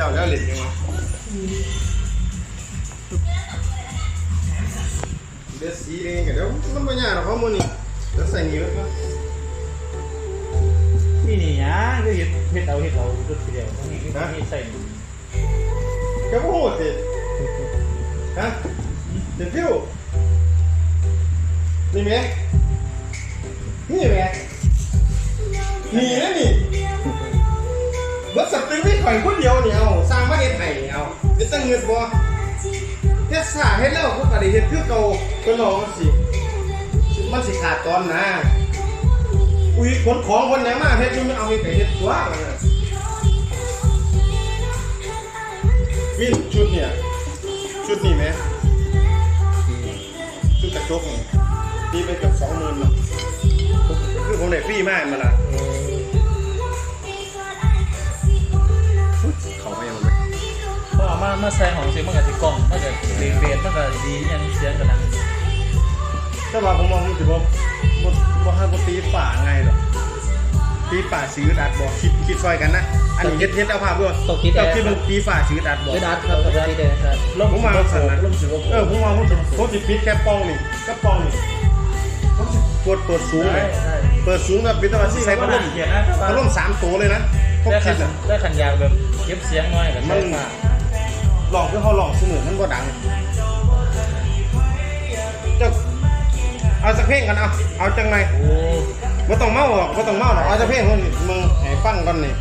เจ้าแล้วเหรียญยังไงเดี๋ยวสีเองกันเดี๋ยวมันไม่ยากหรอกข้อมูลนี่เดี๋ยวใส่นิ้วก็มีนี่หยังก็เฮ็ดเฮ็ดเอาเฮ็ดเอาจุดเดียวตรงนี้มีใส่แกพูดสิฮะเดี๋ยวพิวนี่ไหมนี่ไหมนี่นะนี่เบิดสับตึงไม่ ข่อยคนเดียวนี่เอาสร้างมาเฮ็ดไห้เอาเฮ็ดตั้งเงินบ่เฮ็ดซ่าเฮ็ดแล้วก็บ่ได้เฮ็ดคือเก่าก็ลองสิมันสิขาดตอนนะอุ้ยขนของคนยังมาเฮ็ดอยู่มันเอาไปเฮ็ดตัวมินชุดเนี่ยชุดนี้ไหมชุดกระจกนี่ตีไปเกับสองหมื่นเนาะคือผมได้ฟรีมากมาละ มามาใส่ของเสียงมันก็สิกล้องมันก็เบสเบสมันก็ดีอยังเสียงก็ดังถ้าว่าผมมองผมถือว่าบ่บ่ให้บ่ตีป่าไงหรอกตีป่าซื้อดัดบ่คิดคิดซอยกันนะอันนี้เฮ็ดเฮ็ดเอาภาพด้วยตกคิดเจ้าแอร์คิดว่าตีป่าซื้อดัดบ่ไม่ดัดครับตกคิดแอร์ครับลมผมมาสั่นนะลมสิบ่เออผมมาผมสิผมสิปิดแค่ป้องนี่ก็ป้องนี่ผมสิกดเปิดสูงเลยได้เปิดสูงแบบเป็นตะวันที่ใส่พัดลมเขียนนะพัดลมสามตัวเลยนะพวกได้คิขัดนอะได้ขันยาวแบบเก็บเสียงน้อยกับมัใช้นปากลอง คือเขาลองเสมอมันก็ดังเจ้าเอาสักเพลงกันเอาเอาจังไงโอ้บ่ต้องเมาหรอกบ่ต้องเมาหรอกเอาสักเพลงคนมึงให้ฟังก่อนนี่